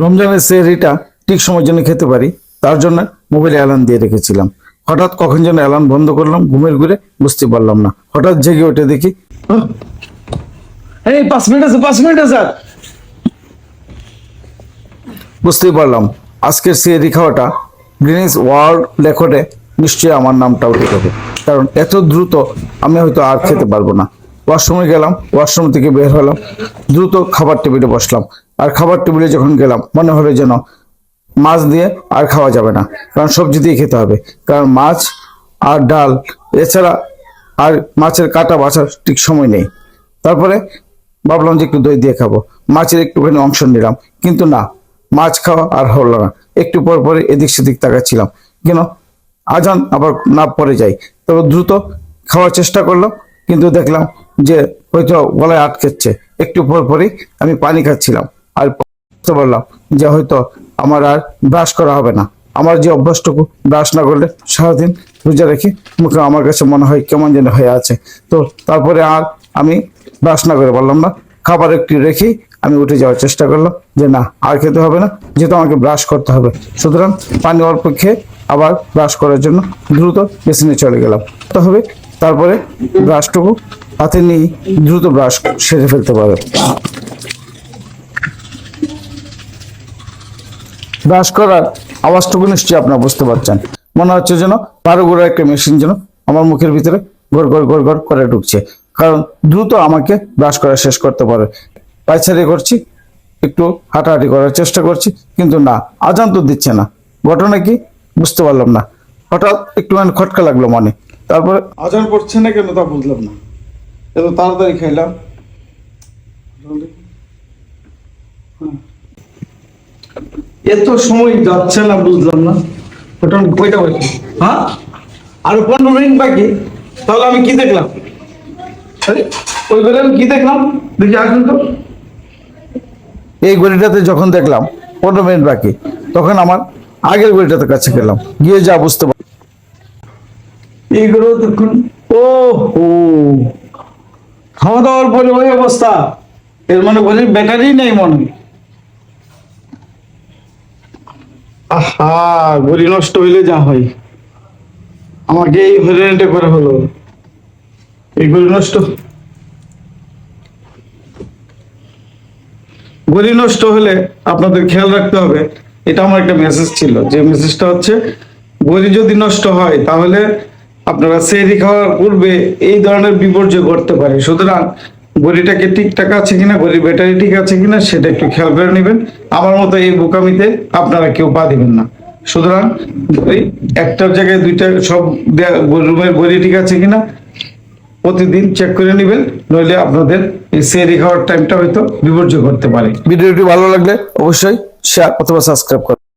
রমজানের সেহরিটা ঠিক সময় জন্য খেতে পারি। তার জন্য মোবাইলে অ্যালার্ম দিয়ে রেখেছিলাম। হঠাৎ কখন যেন অ্যালার্ম বন্ধ করলাম, ঘুমের ঘুরে বুঝতে পারলাম না। হঠাৎ জেগে উঠে দেখি পাঁচ মিনিট আছে, পাঁচ মিনিট আছে। বুঝতেই পারলাম, আজকের সেহরি খাওয়াটা গ্রিনিস ওয়ার্ল্ড রেকর্ডে নিশ্চয়ই আমার নামটা উঠে যাবে কারণ এত দ্রুত আমি হয়তো আর খেতে পারব না। ওয়াশরুমে গেলাম, ওয়াশরুম থেকে বের হলাম, দ্রুত খাবার টেবিলে বসলাম। আর খাবার টেবিলে যখন গেলাম, মনে হলো যেন মাছ দিয়ে আর খাওয়া যাবে না, কারণ সবজি দিয়ে খেতে হবে। কারণ মাছ আর ডাল, এছাড়া আর মাছের কাটা বাছার ঠিক সময় নেই। তারপরে ভাবলাম যে একটু দই দিয়ে খাব। মাছের একটুখানি অংশ নিলাম, কিন্তু না, মাছ খাওয়া আর হলো না। একটু পর পরে এদিক সেদিক তাকাচ্ছিলাম। কেন? আজান আবার না পরে যাই তবে দ্রুত খাওয়ার চেষ্টা করলাম, কিন্তু দেখলাম যে হয়তো গলায় আটকেছে একটু পর পরই আমি পানি খাচ্ছিলাম। আর বুঝতে পারলাম যে হয়তো আমার আর ব্রাশ করা হবে না। আমার যে অভ্যাসটুকু ব্রাশ না করলে সারাদিন রোজা রেখে মুখে আমার কাছে মনে হয় কেমন যেন হয়ে আছে। তো তারপরে আর আমি ব্রাশ না করে পারলাম না। খাবার একটু রেখেই আমি উঠে যাওয়ার চেষ্টা করলাম যে না, আর খেতে হবে না, যেহেতু আমাকে ব্রাশ করতে হবে। সুতরাং পানি অল্প খেয়ে আবার ব্রাশ করার জন্য দ্রুত বেসিনে চলে গেলাম। হবে, তারপরে ব্রাশটুকু হাতে নিয়ে দ্রুত ব্রাশ সেরে ফেলতে পারবে ব্রাশ করার আওয়াজটুকু নিশ্চয়ই আপনারা বুঝতে পারছেন। মনে হচ্ছে যেন বারো গোড়ার একটা মেশিন যেন আমার মুখের ভিতরে গড় ঘর ঘর গড় করে ঢুকছে। কারণ দ্রুত আমাকে ব্রাশ করা শেষ করতে পারে। পায়চারি করছি, একটু হাঁটাহাঁটি করার চেষ্টা করছি, কিন্তু না, আজান তো দিচ্ছে না। ঘটনা কি? বুঝতে পারলাম না। হঠাৎ একটুখানি খটকা লাগল মনে। তারপরে আজান পড়ছে না কেন তা বুঝলাম না। এত তাড়াতাড়ি খাইলাম এত সময় যাচ্ছে না, বুঝলাম না। কয়টা বাকি? হ্যাঁ? পনেরো মিনিট বাকি। তাহলে আমি কি দেখলাম? ওই ঘরে আমি কি দেখলাম? দেখি আসুন তো। এই ঘড়িটাতে যখন দেখলাম পনেরো মিনিট বাকি, তখন আমার আগের ঘড়িটাতে কাছে গেলাম গিয়ে যা বুঝতে পার এইগুলো তখন ও। হো খাওয়া দাওয়ার পরে ওই অবস্থা। এর মানে ঘড়ির ব্যাটারি নেই মনে। আহা ঘড়ি নষ্ট হইলে যা হয়। আমাকে এই হরিণটা করা হলো। এই ঘড়ি নষ্ট। ঘড়ি নষ্ট হলে আপনাদের খেয়াল রাখতে হবে। এটা আমার একটা মেসেজ ছিল। যে মেসেজটা হচ্ছে ঘড়ি যদি নষ্ট হয়, তাহলে আপনারা সেরি খাওয়ার পূর্বে এই ধরনের বিপর্যয় ঘটতে পারে। সুতরাং ঘড়িটাকে ঠিকঠাক আছে কিনা ঘড়ির ব্যাটারি ঠিক আছে কিনা, সেটা একটু খেয়াল করে নেবেন। আমার মতো এই বোকামিতে আপনারা কেউ পা দিবেন না। সুতরাং একটার জায়গায় দুইটা সব রুমের ঘড়ি ঠিক আছে কিনা, প্রতিদিন চেক করে নেবেন। নইলে আপনাদের এই সেরি খাওয়ার টাইমটা হয়তো বিপর্যয় করতে পারে। ভিডিওটি ভালো লাগলে অবশ্যই শেয়ার অথবা সাবস্ক্রাইব করুন।